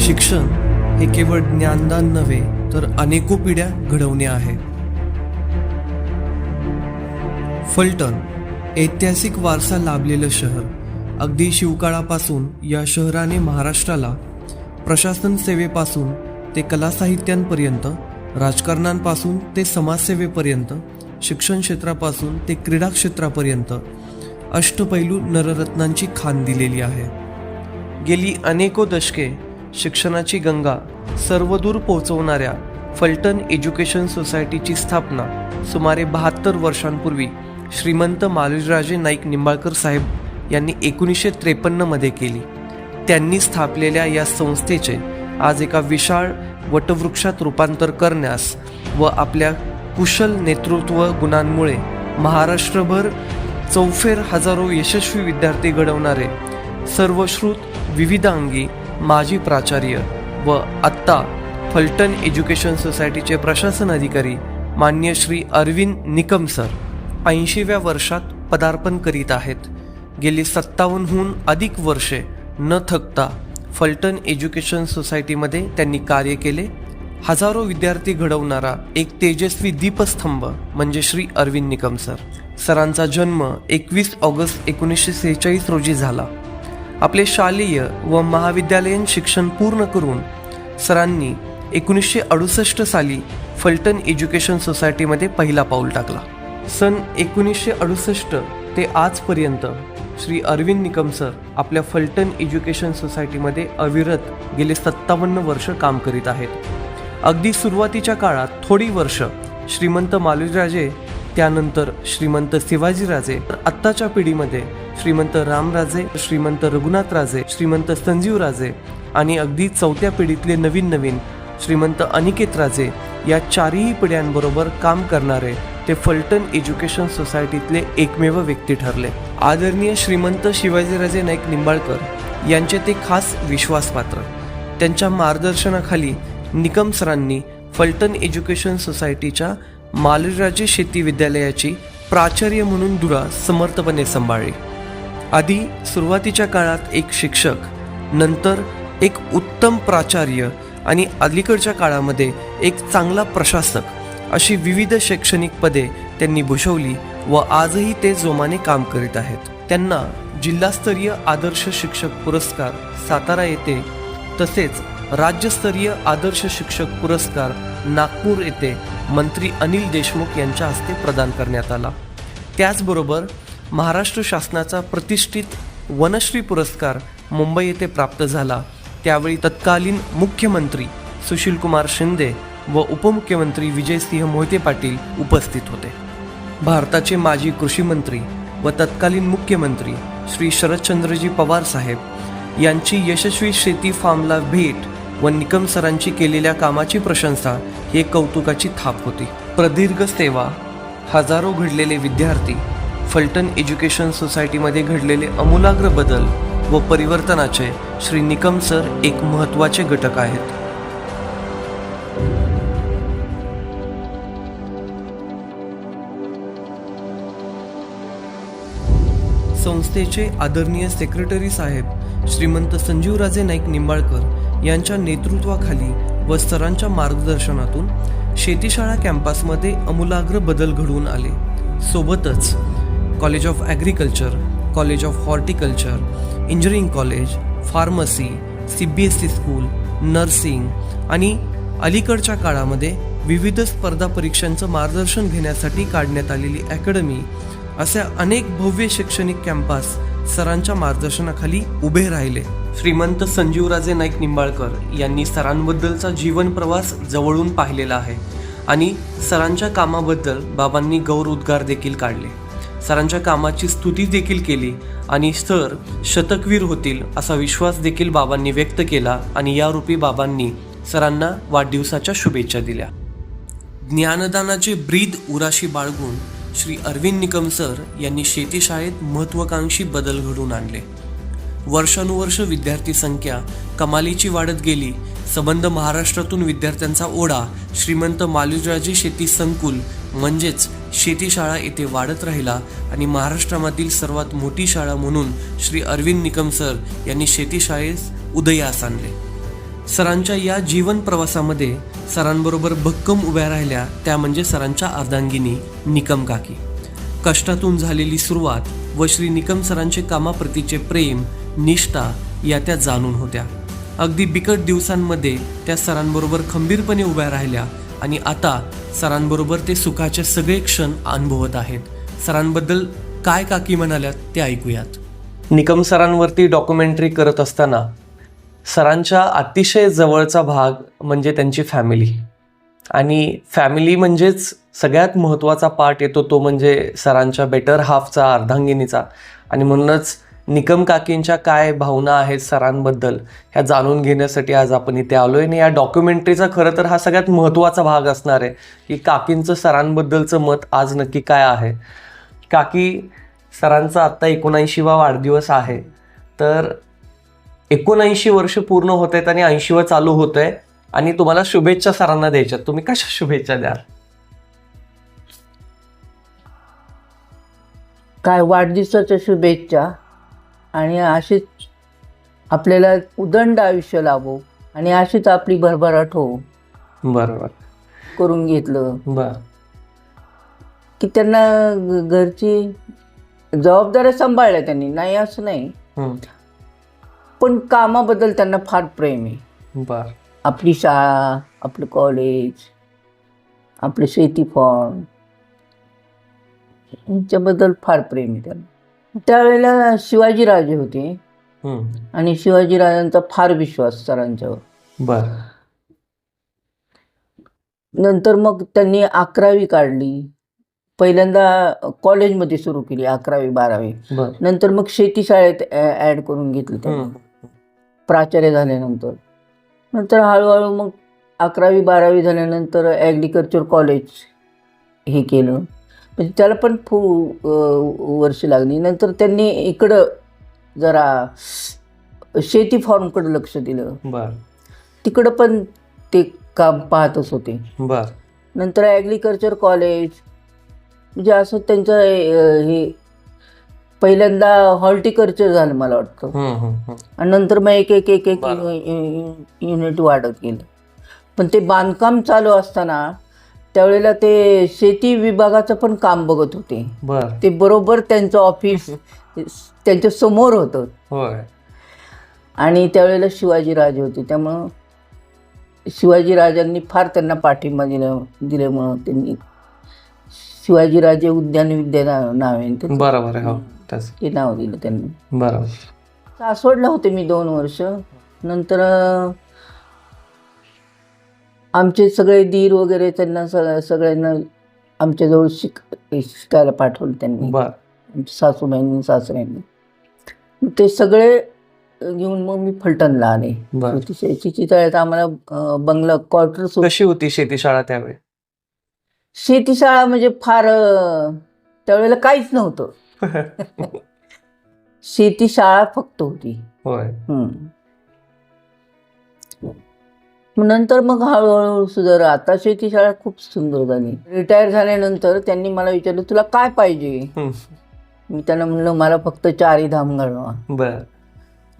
शिक्षण हे केवळ ज्ञानदान नव्हे तर अनेको पिढ्या घडवणे आहे. फलटण ऐतिहासिक वारसा लाभलेलं शहर. अगदी शिवकाळापासून या शहराने महाराष्ट्राला प्रशासन सेवेपासून ते कला साहित्यांपर्यंत राजकारणांपासून ते समाजसेवेपर्यंत शिक्षण क्षेत्रापासून ते क्रीडा क्षेत्रापर्यंत अष्टपैलू नररत्नांची खाण दिलेली आहे. गेली अनेको दशके शिक्षणाची गंगा सर्वदूर पोहोचवणाऱ्या फलटण एज्युकेशन सोसायटीची स्थापना सुमारे बहात्तर वर्षांपूर्वी श्रीमंत मालुजराजे नाईक निंबाळकर साहेब यांनी एकोणीसशे त्रेपन्नमध्ये केली. त्यांनी स्थापलेल्या या संस्थेचे आज एका विशाळ वटवृक्षात रूपांतर करण्यास व आपल्या कुशल नेतृत्व गुणांमुळे महाराष्ट्रभर चौफेर हजारो यशस्वी विद्यार्थी घडवणारे सर्वश्रुत विविधांगी माजी प्राचार्य व आत्ता फलटण एज्युकेशन सोसायटीचे प्रशासन अधिकारी मान्य श्री अरविंद निकम सर ऐंशीव्या वर्षात पदार्पण करीत आहेत. गेली सत्तावन्नहून अधिक वर्षे न थकता फलटण एज्युकेशन सोसायटीमध्ये त्यांनी कार्य केले. हजारो विद्यार्थी घडवणारा एक तेजस्वी दीपस्तंभ म्हणजे श्री अरविंद निकम सर. सरांचा जन्म एकवीस ऑगस्ट एकोणीसशे सेहेचाळीस रोजी झाला. आपले शालेय व महाविद्यालयीन शिक्षण पूर्ण करून सरांनी एकोणीसशे अडुसष्ट साली फलटण एज्युकेशन सोसायटीमध्ये पहिला पाऊल टाकला. सन एकोणीसशे अडुसष्ट ते आजपर्यंत श्री अरविंद निकम सर आपल्या फलटण एज्युकेशन सोसायटीमध्ये अविरत गेले सत्तावन्न वर्ष काम करीत आहेत. अगदी सुरुवातीच्या काळात थोडी वर्ष श्रीमंत मालुजराजे त्यानंतर श्रीमंत शिवाजीराजे तर आत्ताच्या पिढीमध्ये श्रीमंत रामराजे श्रीमंत रघुनाथ राजे श्रीमंत संजीवराजे आणि अगदी चौथ्या पिढीतले नवीन नवीन श्रीमंत अनिकेत राजे या चारही पिढ्यांबरोबर काम करणारे ते फलटण एज्युकेशन सोसायटीतले एकमेव व्यक्ती ठरले. आदरणीय श्रीमंत शिवाजीराजे नाईक निंबाळकर यांचे ते खास विश्वासपात्र. त्यांच्या मार्गदर्शनाखाली निकम सरांनी फलटण एज्युकेशन सोसायटीच्या मालराजे शेती विद्यालयाची प्राचार्य म्हणून दुरा समर्थपणे सांभाळली. आधी सुरुवातीच्या काळात एक शिक्षक नंतर एक उत्तम प्राचार्य आणि अलीकडच्या काळामध्ये एक चांगला प्रशासक अशी विविध शैक्षणिक पदे त्यांनी भूषवली व आजही ते जोमाने काम करीत आहेत. त्यांना जिल्हास्तरीय आदर्श शिक्षक पुरस्कार सातारा येथे तसेच राज्यस्तरीय आदर्श शिक्षक पुरस्कार नागपूर येथे मंत्री अनिल देशमुख यांच्या हस्ते प्रदान करण्यात आला. त्याचबरोबर महाराष्ट्र शासनाचा प्रतिष्ठित वनश्री पुरस्कार मुंबई येथे प्राप्त झाला. त्यावेळी तत्कालीन मुख्यमंत्री सुशीलकुमार शिंदे व उपमुख्यमंत्री विजयसिंह मोहिते पाटील उपस्थित होते. भारताचे माजी कृषी मंत्री व तत्कालीन मुख्यमंत्री श्री शरदचंद्रजी पवार साहेब यांची यशस्वी शेती फार्मला भेट व निकम सरांची केलेल्या कामाची प्रशंसा ही कौतुकाची थाप होती. प्रदीर्घ सेवा हजारो घडलेले विद्यार्थी फलटण एज्युकेशन सोसायटीमध्ये घडलेले अमूलाग्र बदल व परिवर्तनाचे श्री निकम सर एक महत्त्वाचे घटक आहेत. संस्थेचे आदरणीय सेक्रेटरी साहेब श्रीमंत संजीवराजे नाईक निंबाळकर यांच्या नेतृत्वाखाली व सरांच्या मार्गदर्शनातून शेतीशाळा कॅम्पसमध्ये अमूलाग्र बदल घडवून आले. सोबतच college of agriculture college of horticulture engineering college pharmacy C B S C school nursing आणि अलीकडच्या काळामध्ये विविध स्पर्धा परीक्षांचं मार्गदर्शन घेण्यासाठी काढण्यात आलेली अकॅडमी अशा अनेक भव्य शैक्षणिक कॅम्पस सरांच्या मार्गदर्शनाखाली उभे राहिले. श्रीमंत संजीवराजे नाईक निंबाळकर यांनी सरांबद्दलचा जीवन प्रवास जवळून पाहिलेला आहे आणि सरांच्या कामाबद्दल बाबांनी गौर उद्गार देखील काढले. सरांच्या कामाची स्तुती देखील केली आणि सर शतकवीर होतील असा विश्वास देखील बाबांनी व्यक्त केला आणि या रूपी बाबांनी सरांना वाढदिवसाच्या शुभेच्छा दिल्या. ज्ञानदानाचे ब्रीद उराशी बाळगून श्री अरविंद निकम सर यांनी शेतीशाळेत महत्वाकांक्षी बदल घडवून आणले. वर्षानुवर्ष विद्यार्थी संख्या कमालीची वाढत गेली. संबंध महाराष्ट्रातून विद्यार्थ्यांचा ओढा श्रीमंत मालुजराजे शेती संकुल म्हणजेच शेतीशाळा येथे वाढत राहिला आणि महाराष्ट्रामधील सर्वात मोठी शाळा म्हणून श्री अरविंद निकम सर यांनी शेतीशाळेस उदयास आणले. सरांच्या या जीवन प्रवासामध्ये सरांबरोबर भक्कम उभ्या राहिल्या त्या म्हणजे सरांच्या अर्धांगिनी निकम काकी. कष्टातून झालेली सुरुवात व श्री निकम सरांचे कामाप्रतीचे प्रेम निष्ठा या त्या जाणून होत्या. अगदी बिकट दिवसांमध्ये त्या सरांबरोबर खंबीरपणे उभ्या राहिल्या आणि आता सरांबरोबर ते सुखाचे सगळे क्षण अनुभवत आहेत. सरांबद्दल काय काकी म्हणाल्यात ते ऐकूयात. निकम सरांवरती डॉक्युमेंटरी करत असताना सरांच्या अतिशय जवळचा भाग म्हणजे त्यांची फॅमिली. आणि फॅमिली म्हणजेच सगळ्यात महत्त्वाचा पार्ट येतो तो म्हणजे सरांच्या बेटर हाफचा अर्धांगिनीचा. आणि म्हणूनच निकम काकींच्या काय भावना आहेत सरांबद्दल ह्या जाणून घेण्यासाठी आज आपण इथे आलो आहे आणि या डॉक्युमेंटरीचा खरं तर हा सगळ्यात महत्त्वाचा भाग असणार आहे की काकींचं सरांबद्दलचं मत आज नक्की काय आहे. काकी सरांचा आत्ता एकोणऐंशीवा वाढदिवस आहे. तर एकोणऐंशी वर्ष पूर्ण होत आहेत आणि ऐंशीवा चालू होत आहे. आणि तुम्हाला शुभेच्छा सरांना द्यायच्यात तुम्ही कशा शुभेच्छा द्याल? काय वाढदिवसाच्या शुभेच्छा? आणि अशीच आपल्याला उदंड आयुष्य लाभो आणि अशीच आपली भरभराट हो बरोबर. करून घेतलं. बर. की त्यांना घरची जबाबदाऱ्या सांभाळल्या त्यांनी. नाही असं नाही. पण कामाबद्दल त्यांना फार प्रेम आहे. बर. आपली शाळा आपलं कॉलेज आपलं शेती फॉर्म यांच्याबद्दल फार प्रेम आहे त्यांना. त्यावेळेला शिवाजीराजे होते. हम्म. आणि शिवाजीराजांचा फार विश्वास सरांच्यावर. बर. नंतर मग त्यांनी अकरावी काढली. पहिल्यांदा कॉलेजमध्ये सुरू केली अकरावी बारावी. बर. नंतर मग शेती शाळेत ॲड करून घेतली त्यांनी. हम्म. प्राचार्य झाल्यानंतर. नंतर हळूहळू मग अकरावी बारावी झाल्यानंतर ॲग्रिकल्चर कॉलेज हे केलं. म्हणजे त्याला पण खूप वर्ष लागली. नंतर त्यांनी इकडं जरा शेती फॉर्मकडे लक्ष दिलं. बर. तिकडं पण ते काम पाहतच होते. बर. नंतर ॲग्रिकल्चर कॉलेज म्हणजे असं त्यांचं अं, हे पहिल्यांदा हॉर्टिकल्चर झालं मला वाटतं. हम्म, हम्म, हम्म. आणि नंतर मग एक एक एक एक बरं. युनिट वाढत गेलं. पण ते बांधकाम चालू असताना त्यावेळेला ते शेती विभागाचं पण काम बघत होते. बर. ते बरोबर त्यांचं ऑफिस त्यांच्यासमोर होतं. होय. आणि त्यावेळेला शिवाजीराजे होते. त्यामुळं शिवाजीराजांनी फार त्यांना पाठिंबा दिला दिल्यामुळं त्यांनी शिवाजीराजे उद्यान विद्या नाव नाव आहे. बरोबर आहे हो त्याच ते नाव दिलं त्यांनी. बरोबर. सासवडला होते मी दोन वर्ष. नंतर अं, आमचे सगळे दीर वगैरे त्यांना सग सगळ्यांना आमच्याजवळ शिक शिकायला पाठवलं त्यांनी. बर. आमच्या सासूबाईंनी सासऱ्यांनी. मग ते सगळे घेऊन मग मी फलटणला आले. बर. चिचितळ्यात आम्हाला अं, बंगला क्वार्टर कशी होती शेती शाळा त्यावेळी? शेतीशाळा म्हणजे फार अं, त्यावेळेला काहीच नव्हतं. शेतीशाळा फक्त होती. होय. हम्म. नंतर मग हळूहळू सुधार. आता शेतीशाळा खूप सुंदर झाली. रिटायर झाल्यानंतर त्यांनी मला विचारलं तुला काय पाहिजे. मी त्यांना म्हणलं मला फक्त चारी धाम घडवा बर.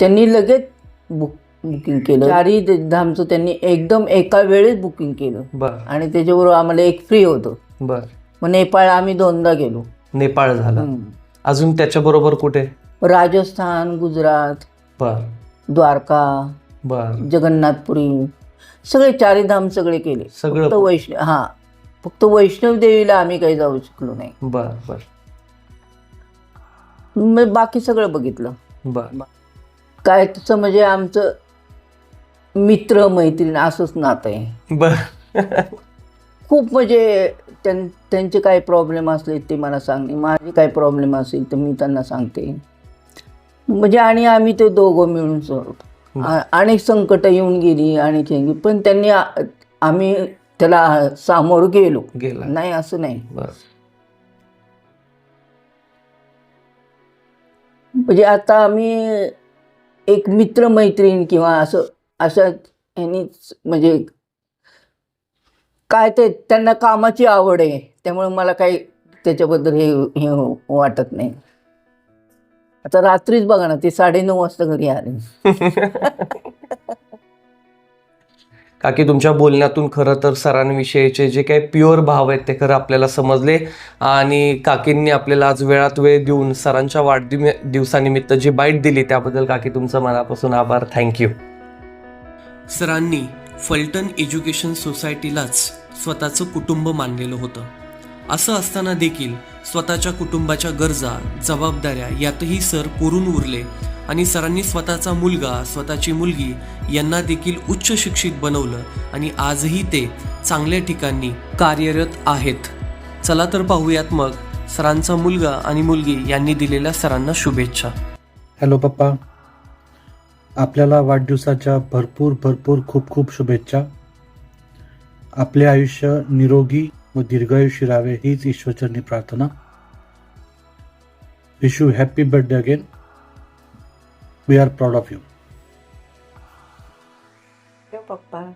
त्यांनी लगेच बुक बुकिंग केलं. चारी धामचं त्यांनी एकदम एका वेळेस बुकिंग केलं. बर. आणि त्याच्याबरोबर आम्हाला एक फ्री होतं. बर. मग नेपाळ आम्ही दोनदा गेलो. नेपाळ झालं. अजून त्याच्या बरोबर कुठे? राजस्थान गुजरात बर. द्वारका बर. जगन्नाथपुरी सगळे चारी धाम सगळे केले. सगळं फक्त वैष्णव हा फक्त वैष्णव देवीला आम्ही काही जाऊ शकलो नाही. बर बर. मग बाकी सगळं बघितलं. बर. काय तसं म्हणजे आमचं मित्र मैत्रीण असंच नातं आहे. बर. खूप म्हणजे त्यां त्यांचे काय प्रॉब्लेम असले ते मला सांगणे माझे काय प्रॉब्लेम असेल तर मी त्यांना सांगते. म्हणजे आणि आम्ही ते दोघं मिळून सोडतो. अनेक संकट येऊन गेली आणि गेली. पण त्यांनी आम्ही त्याला सामोरं गेलो. गेला. नाही असं नाही. म्हणजे आता आम्ही एक मित्र मैत्रीण किंवा असं अशा ह्यांनीच म्हणजे काय ते त्यांना कामाची आवड आहे. त्यामुळे मला काही त्याच्याबद्दल हे हे वाटत नाही. आता रात्रीच बघा ना ते साडेनऊ वाजता घरी आले. काकी तुमच्या बोलण्यातून खरं तर सरांविषयीचे जे काही प्युअर भाव आहेत ते खरं आपल्याला समजले. आणि काकींनी आपल्याला आज वेळात वेळ देऊन सरांच्या वाढदिव दिवसानिमित्त जी बाईट दिली त्याबद्दल काकी तुमचं मनापासून आभार. थँक्यू सरांनी फलटण एज्युकेशन सोसायटीलाच स्वतःचं कुटुंब मानलेलं होतं. असं असताना देखील स्वतःच्या कुटुंबाच्या गरजा जबाबदाऱ्या यातही सर पुरून उरले आणि सरांनी स्वतःचा मुलगा स्वतःची मुलगी यांना देखील उच्च शिक्षित बनवलं आणि आजही ते चांगल्या ठिकाणी कार्यरत आहेत. चला तर पाहूयात मग सरांचा मुलगा आणि मुलगी यांनी दिलेल्या सरांना शुभेच्छा. हॅलो पप्पा. आपल्याला वाढदिवसाच्या भरपूर भरपूर खूप खूप शुभेच्छा. आपले आयुष्य निरोगी व दीर्घायुषी राहावे हीच ईश्वरचरणी प्रार्थना. Wish you happy birthday again we are proud of you पप्पा.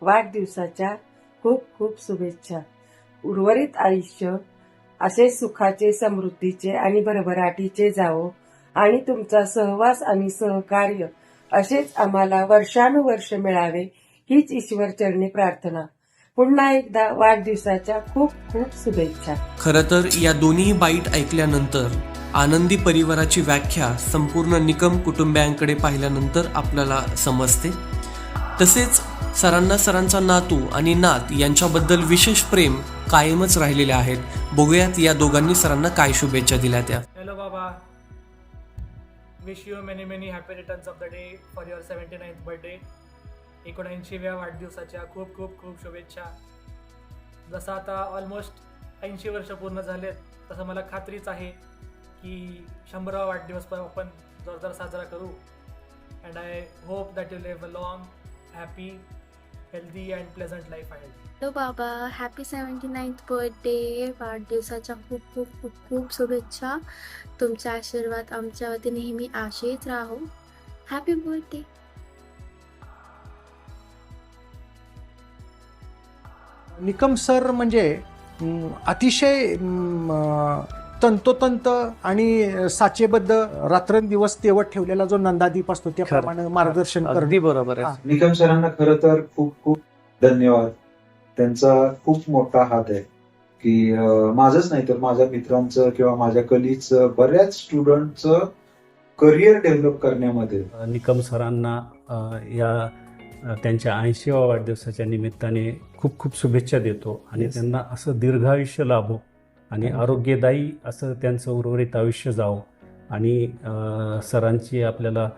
वाढदिवसाच्या खूप खूप शुभेच्छा. उर्वरित आयुष्य असे सुखाचे समृद्धीचे आणि भरभराटीचे जावो आणि तुमचा सहवास आणि सहकार्य असेच आम्हाला वर्षानुवर्ष मिळावे हीच ईश्वरचरणी प्रार्थना. पुन्हा एकदा वाढदिवसाच्या खूप खूप शुभेच्छा खरं तर या दोन्ही बाईट ऐकल्यानंतर आनंदी परिवाराची व्याख्या संपूर्ण निकम कुटुंबियांकडे पाहिल्यानंतर आपल्याला समजते तसेच सरांना सरांचा नातू आणि नात यांच्याबद्दल विशेष प्रेम कायमच राहिलेले आहेत बघूयात या दोघांनी सरांना काय शुभेच्छा दिल्या त्या Hello, Baba. Wish you many many happy returns of the day for your 79th birthday. एकोणऐंशीव्या वाढदिवसाच्या खूप खूप खूप शुभेच्छा. जसं आता ऑलमोस्ट ऐंशी वर्ष पूर्ण झालेत तसं मला खात्रीच आहे की शंभरावा वाढदिवस पण आपण जोरदार साजरा करू. And I hope that you live a long happy healthy and pleasant life आहे हॅलो बाबा हॅपी सेवन्टी नाईन्थ बर्थडे वाढदिवसाच्या खूप खूप खूप खूप शुभेच्छा. तुमचे आशीर्वाद आमच्यावरती नेहमी आशेच राहो. हॅपी बर्थडे निकम सर म्हणजे अतिशय तंतोतंत आणि साचेबद्ध रात्रंदिवस तेवत ठेवलेला जो नंदादीप असतो त्याप्रमाणे मार्गदर्शन करणं. बरोबर हा. निकम सरांना खरं तर खूप खूप धन्यवाद. त्यांचा खूप मोठा हात आहे की माझंच नाही तर माझ्या मित्रांचं किंवा माझ्या कलीचं बऱ्याच स्टुडंटचं करिअर डेव्हलप करण्यामध्ये. निकम सरांना या त्यांच्या ऐंशीव्या वाढदिवसाच्या निमित्ताने खूप खूप शुभेच्छा देतो आणि Yes. त्यांना असं दीर्घायुष्य लाभो आणि. आरोग्यदायी असं त्यांचं उर्वरित आयुष्य जावं आणि सरांची आपल्याला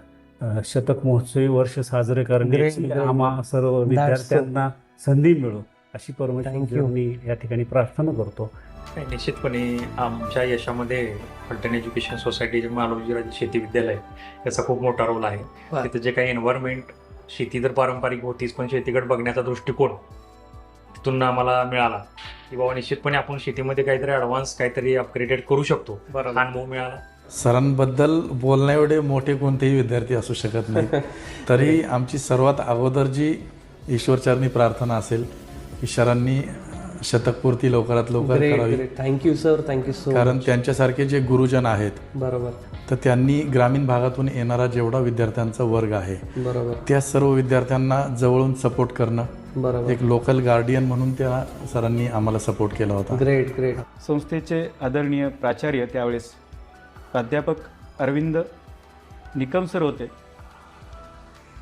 शतक महोत्सवी वर्ष साजरे करण्याची. आम्हा सर्व विद्यार्थ्यांना संधी मिळो अशी. परमेश्वर मी या ठिकाणी प्रार्थना करतो निश्चितपणे आमच्या यशामध्ये फलटण एज्युकेशन सोसायटी मालोजीराजे शेती विद्यालय याचा खूप मोठा रोल आहे. तिथं जे काही एन्व्हायरमेंट शेती तर पारंपरिक होतीच पण शेतीकडे बघण्याचा दृष्टिकोन तिथून आम्हाला मिळाला. की बाबा निश्चितपणे आपण शेतीमध्ये काहीतरी ॲडव्हान्स काहीतरी अपग्रेडेड करू शकतो. हा अनुभव मिळाला. सरांबद्दल बोलण्या एवढे मोठे कोणतेही विद्यार्थी असू शकत नाही तरी आमची सर्वात अगोदर जी ईश्वरचरणी प्रार्थना असेल की सरांनी शतकपूर्ती लवकरात लवकर करावी. थँक्यू सर थँक्यू सो कारण त्यांच्यासारखे जे गुरुजन आहेत बरोबर. तर त्यांनी ग्रामीण भागातून येणारा जेवढा विद्यार्थ्यांचा वर्ग आहे बरोबर. त्या सर्व विद्यार्थ्यांना जवळून सपोर्ट करणं बरोबर. एक लोकल गार्डियन म्हणून त्या सरांनी आम्हाला सपोर्ट केला होता. ग्रेट ग्रेट संस्थेचे आदरणीय प्राचार्य त्यावेळेस प्राध्यापक अरविंद निकम सर होते.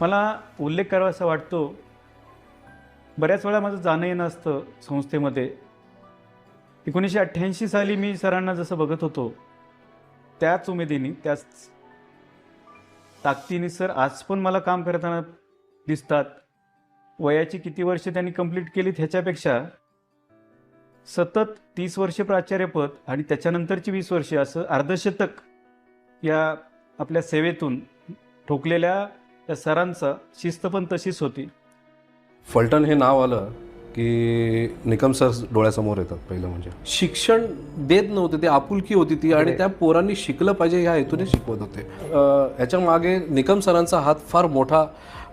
मला उल्लेख करावासा वाटतो बऱ्याच वेळा माझं जाणं येणं असतं संस्थेमध्ये. एकोणीसशे अठ्ठ्याऐंशी साली मी सरांना जसं बघत होतो त्याच उमेदीने त्याच ताकदीने सर आज पण मला काम करताना दिसतात. वयाची किती वर्षे त्यांनी कंप्लीट केलीत ह्याच्यापेक्षा सतत तीस वर्ष प्राचार्यपद आणि त्याच्यानंतरची वीस वर्षे असं अर्धशतक या आपल्या सेवेतून ठोकलेल्या त्या सरांचा शिस्त पण तशीच होती. फलटण हे नाव आलं की निकम सर डोळ्यासमोर येतात पहिलं म्हणजे. शिक्षण देत नव्हते ते आपुलकी होती ती आणि त्या पोरांनी शिकलं पाहिजे ह्या हेतूने शिकवत होते. ह्याच्या मागे निकम सरांचा हात फार मोठा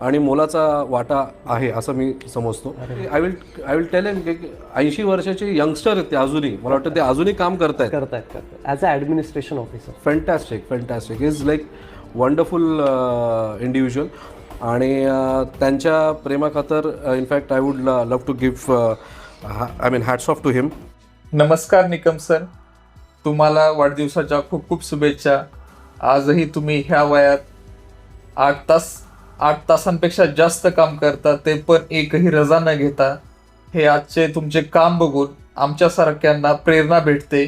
आणि मोलाचा वाटा आहे असं मी समजतो. I will I will tell em की ऐंशी वर्षाचे यंगस्टर आहेत ते अजूनही. मला वाटतं ते अजूनही काम करतायत. करतायत as a administration officer fantastic fantastic is like wonderful individual आणि त्यांच्या प्रेमाखातर in fact I would love to give I mean hats off to him नमस्कार निकम सर. तुम्हाला वाढदिवसाच्या खूप खूप शुभेच्छा. आजही तुम्ही ह्या वयात आठ तास आठ तासांपेक्षा जास्त काम करता ते पण एकही रजा न घेता. हे आजचे तुमचे काम बघून आमच्यासारख्यांना प्रेरणा भेटते.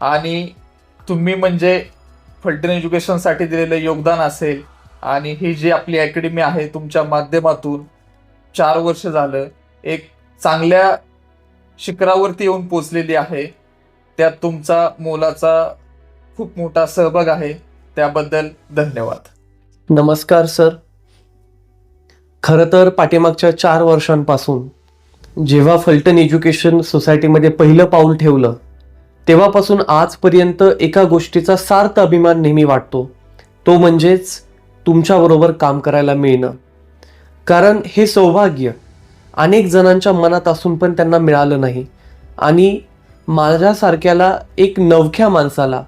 आणि तुम्ही म्हणजे फलटण एज्युकेशनसाठी दिलेलं योगदान असेल आणि ही जी आपली अकॅडमी आहे तुमच्या माध्यमातून चार वर्ष झालं एक चांगल्या शिखरावरती येऊन पोचलेली आहे. त्यात तुमचा मोलाचा खूप मोठा सहभाग आहे. त्याबद्दल धन्यवाद. नमस्कार सर. खरं तर पाठीमागच्या चार वर्षांपासून जेव्हा फलटण एज्युकेशन सोसायटीमध्ये पहिलं पाऊल ठेवलं तेव्हापासून आजपर्यंत एका गोष्टीचा सार्थ अभिमान नेहमी वाटतो. तो म्हणजेच तुमच्याबरोबर काम करायला मिळणं. कारण हे सौभाग्य अनेक जणांच्या मनात असून पण त्यांना मिळालं नाही. आणि माझ्यासारख्याला एक नवख्या माणसाला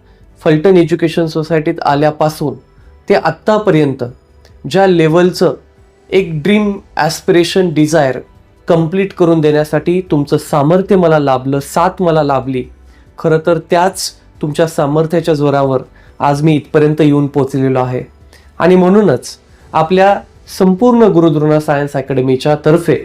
फलटण एज्युकेशन सोसायटीत आल्यापासून ते आत्तापर्यंत ज्या लेवलचं एक ड्रीम ॲस्पिरेशन डिझायर कंप्लीट करून देण्यासाठी तुमचं सामर्थ्य मला लाभलं साथ मला लाभली खरं तर त्याच तुमच्या सामर्थ्याच्या जोरावर आज मी इथपर्यंत येऊन पोचलेलो आहे. आणि म्हणूनच आपल्या संपूर्ण गुरुद्रोणा सायन्स अकॅडमीच्या तर्फे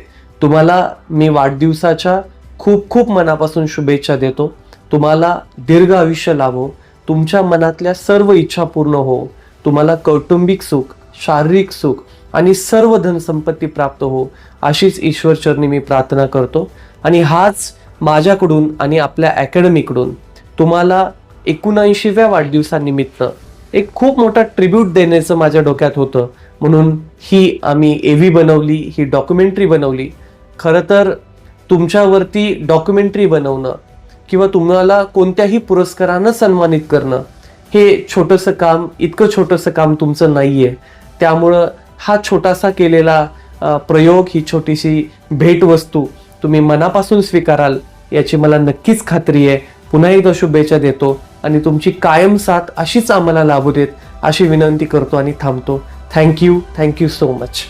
तुम्हाला मी वाढदिवसाच्या खूप खूप मनापासून शुभेच्छा देतो. तुम्हाला दीर्घ आयुष्य लाभो. तुमच्या मनातल्या सर्व इच्छा पूर्ण हो. तुम्हाला कौटुंबिक सुख शारीरिक सुख आणि सर्व धनसंपत्ती प्राप्त हो अशीच ईश्वरचरणी मी प्रार्थना करतो. आणि हाच माझ्याकडून आणि आपल्या अकॅडमीकडून तुम्हाला एकोणऐंशीव्या वाढदिवसानिमित्त एक खूप मोठा ट्रिब्यूट देण्याचं माझ्या डोक्यात होतं. म्हणून ही आम्ही एव्ही बनवली ही डॉक्युमेंटरी बनवली. खरं तर तुमच्यावरती डॉक्युमेंटरी बनवणं किंवा तुम्हाला कोणत्याही पुरस्कारानं सन्मानित करणं हे छोटंसं काम इतकं छोटंसं काम तुमचं नाही आहे त्यामुळं हा छोटासा केलेला प्रयोग ही छोटीशी भेटवस्तू तुम्ही मनापासून स्वीकाराल याची मला नक्कीच खात्री आहे. पुन्हा एकदा शुभेच्छा देतो. आणि तुमची कायम साथ अशीच आम्हाला लाभू देत अशी विनंती करतो आणि थांबतो. Thank you thank you so much